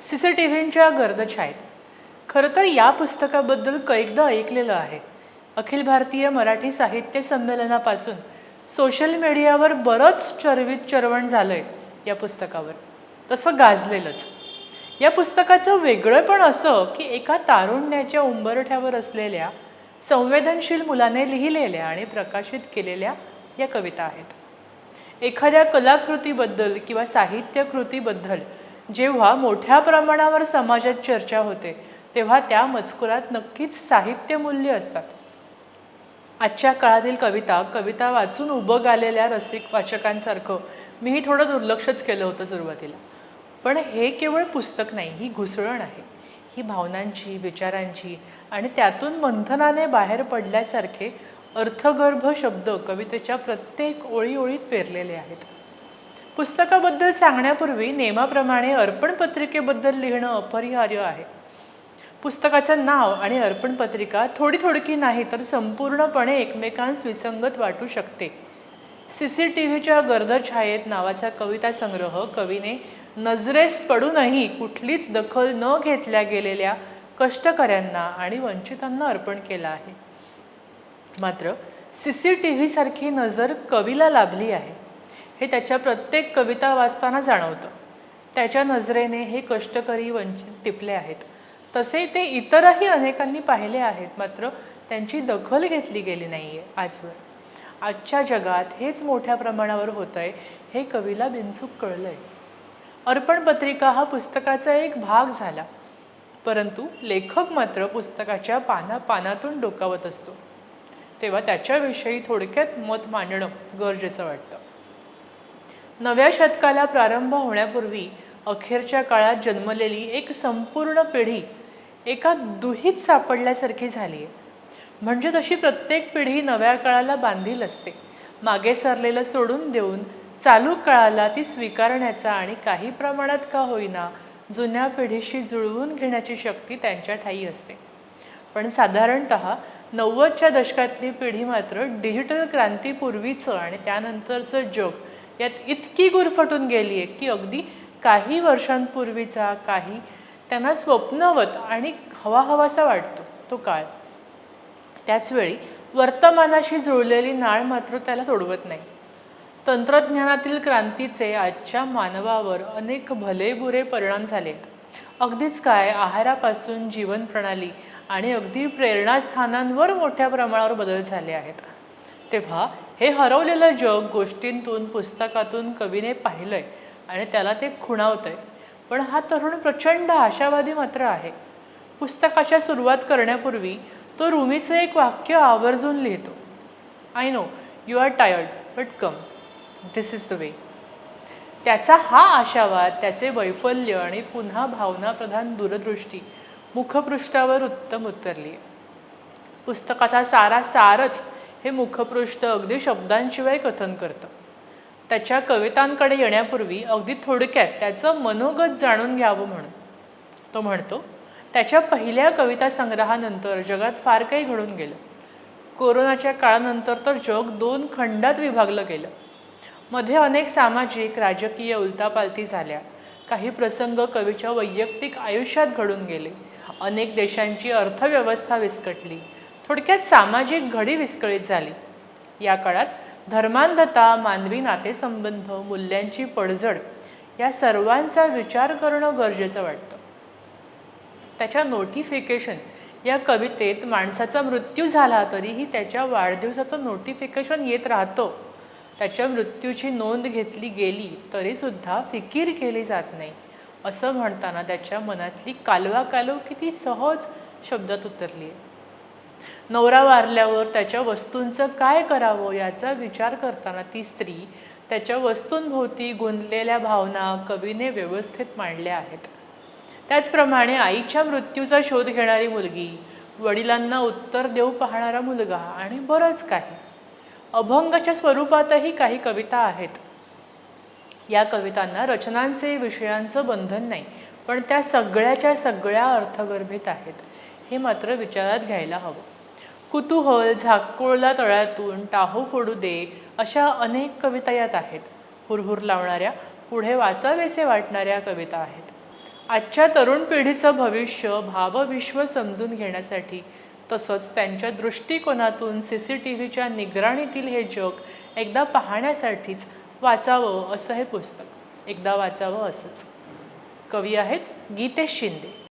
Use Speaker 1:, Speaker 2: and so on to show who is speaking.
Speaker 1: C C T व्हींच्या गर्दछायत खरं तर या पुस्तकाबद्दल कैकदा ऐकलेलं आहे. अखिल भारतीय मराठी साहित्य संमेलनापासून सोशल मीडियावर बरंच चरवित चरवण झालं आहे या पुस्तकावर. तसं गाजलेलंच. या पुस्तकाचं वेगळं पण असं की एका तारुण्याच्या उंबरठ्यावर असलेल्या संवेदनशील मुलाने लिहिलेल्या आणि प्रकाशित केलेल्या या कविता आहेत. एखाद्या कलाकृतीबद्दल किंवा साहित्यकृतीबद्दल जेव्हा मोठ्या प्रमाणावर समाजात चर्चा होते तेव्हा त्या मजकुरात नक्कीच साहित्य मूल्य असतात. आजच्या काळातील कविता कविता वाचून उभं आलेल्या रसिक वाचकांसारखं मीही थोडं दुर्लक्षच केलं होतं सुरुवातीला. पण हे केवळ पुस्तक नाही ही घुसळण आहे. ही भावनांची विचारांची आणि त्यातून मंथनाने बाहेर पडल्यासारखे अर्थगर्भ शब्द कवितेच्या प्रत्येक ओळीओळीत पेरलेले आहेत. पुस्तकाबद्दल सांगण्यापूर्वी नेमाप्रमाणे अर्पण पत्रिकेबद्दल लिहिणं अपरिहार्य आहे. पुस्तकाचं नाव आणि अर्पण पत्रिका थोडी थोडकी नाही तर संपूर्णपणे एकमेकांस विसंगत वाटू शकते. सी सी टी व्हीच्या गर्दछायेत नावाचा कविता संग्रह कवीने नजरेस पडूनही कुठलीच दखल न घेतल्या गेलेल्या कष्टकऱ्यांना आणि वंचितांना अर्पण केला आहे. मात्र सी सी टी व्हीसारखी नजर कवीला लाभली आहे. हे त्याच्या प्रत्येक कविता वाचताना जाणवतं. त्याच्या नजरेने हे कष्टकरी वंचित टिपले आहेत. तसे ते इतरही अनेकांनी पाहिले आहेत मात्र त्यांची दखल घेतली गेली नाही आहे आजवर. आजच्या जगात हेच मोठ्या प्रमाणावर होत आहे हे कवीला बिनचूक कळलं आहे अर्पण पत्रिका हा पुस्तकाचा एक भाग झाला परंतु लेखक मात्र पुस्तकाच्या पाना पानातून डोकावत असतो. तेव्हा त्याच्याविषयी थोडक्यात मत मांडणं गरजेचं वाटतं. नव्या शतकाला प्रारंभ होण्यापूर्वी अखेरच्या काळात जन्मलेली एक संपूर्ण पिढी एका दुहीत सापडल्यासारखी झाली आहे म्हणजे तशी प्रत्येक पिढी नव्या काळाला बांधील असते. मागे सरलेलं सोडून देऊन चालू काळाला ती स्वीकारण्याचा आणि काही प्रमाणात का होईना जुन्या पिढीशी जुळवून घेण्याची शक्ती त्यांच्या ठाई असते. पण साधारणत नव्वदच्या दशकातली पिढी मात्र डिजिटल क्रांतीपूर्वीचं आणि त्यानंतरचं जग यात इतकी गुरफटून गेली आहे की अगदी काही वर्षांपूर्वीचा काही त्यांना स्वप्नवत आणि हवा हवासा वाटतो तो काळ. त्याचवेळी वर्तमानाशी जुळलेली नाळ मात्र त्याला तोडवत नाही. तंत्रज्ञानातील क्रांतीचे आजच्या मानवावर अनेक भलेबुरे परिणाम झाले अगदीच काय आहारापासून जीवन प्रणाली आणि अगदी प्रेरणास्थानांवर मोठ्या प्रमाणावर बदल झाले आहेत. तेव्हा हे हरवलेलं जग गोष्टींतून पुस्तकातून कवीने पाहिलं आहे आणि त्याला ते खुणावतंय. पण हा तरुण प्रचंड आशावादी मात्र आहे. पुस्तकाच्या सुरुवात करण्यापूर्वी तो रुमीचं एक वाक्य आवर्जून लिहितो. I know you are tired but come this is the way त्याचा हा आशावाद त्याचे वैफल्य आणि पुन्हा भावनाप्रधान दूरदृष्टी मुखपृष्ठावर उत्तम उतरली आहे. पुस्तकाचा सारा सारच हे मुखपृष्ठ अगदी शब्दांशिवाय कथन करतं. त्याच्या कवितांकडे येण्यापूर्वी अगदी थोडक्यात त्याचं मनोगत जाणून घ्यावं म्हणून. तो म्हणतो त्याच्या पहिल्या कविता संग्रहानंतर जगात फार काही घडून गेलं. कोरोनाच्या काळानंतर तर जग दोन खंडात विभागलं गेलं. मध्ये अनेक सामाजिक राजकीय उलतापालती झाल्या. काही प्रसंग कवीच्या वैयक्तिक आयुष्यात घडून गेले. अनेक देशांची अर्थव्यवस्था विस्कटली. थोडक्यात सामाजिक घडी विस्कळीत झाली. या काळात धर्मांधता मानवी नातेसंबंध मूल्यांची पडझड या सर्वांचा विचार करणं गरजेचं वाटतं. त्याच्या नोटिफिकेशन या कवितेत माणसाचा मृत्यू झाला तरीही त्याच्या वाढदिवसाचं नोटिफिकेशन येत राहतं. त्याच्या मृत्यूची नोंद घेतली गेली तरीसुद्धा फिकीर केली जात नाही असं म्हणताना त्याच्या मनातली कालवा कालव किती सहज शब्दात उतरली आहे नवरा वारल्यावर त्याच्या वस्तूंचं काय करावं याचा विचार करताना ती स्त्री त्याच्या वस्तूंभोवती गुंतलेल्या भावना कवीने व्यवस्थित मांडल्या आहेत. त्याचप्रमाणे आईच्या मृत्यूचा शोध घेणारी मुलगी वडिलांना उत्तर देऊ पाहणारा मुलगा आणि बरंच काही. अभंगाच्या स्वरूपातही काही कविता आहेत. या कवितांना रचनांचे विषयांचं बंधन नाही पण त्या सगळ्याच्या सगळ्या अर्थगर्भित आहेत. हे मात्र विचारात घ्यायला हवं. कुतूहल झाकोळला तळ्यातून टाहो फोडू दे अशा अनेक कविता यात आहेत. हुरहुर लावणाऱ्या पुढे वाचावेसे वाटणाऱ्या कविता आहेत. आजच्या तरुण पिढीचं भविष्य भावविश्व समजून घेण्यासाठी तसंच त्यांच्या दृष्टिकोनातून सी सी टी व्हीच्या निगराणीतील हे जग एकदा पाहण्यासाठीच वाचावं असं हे पुस्तक. एकदा वाचावं असंच. कवी आहेत गीतेश शिंदे.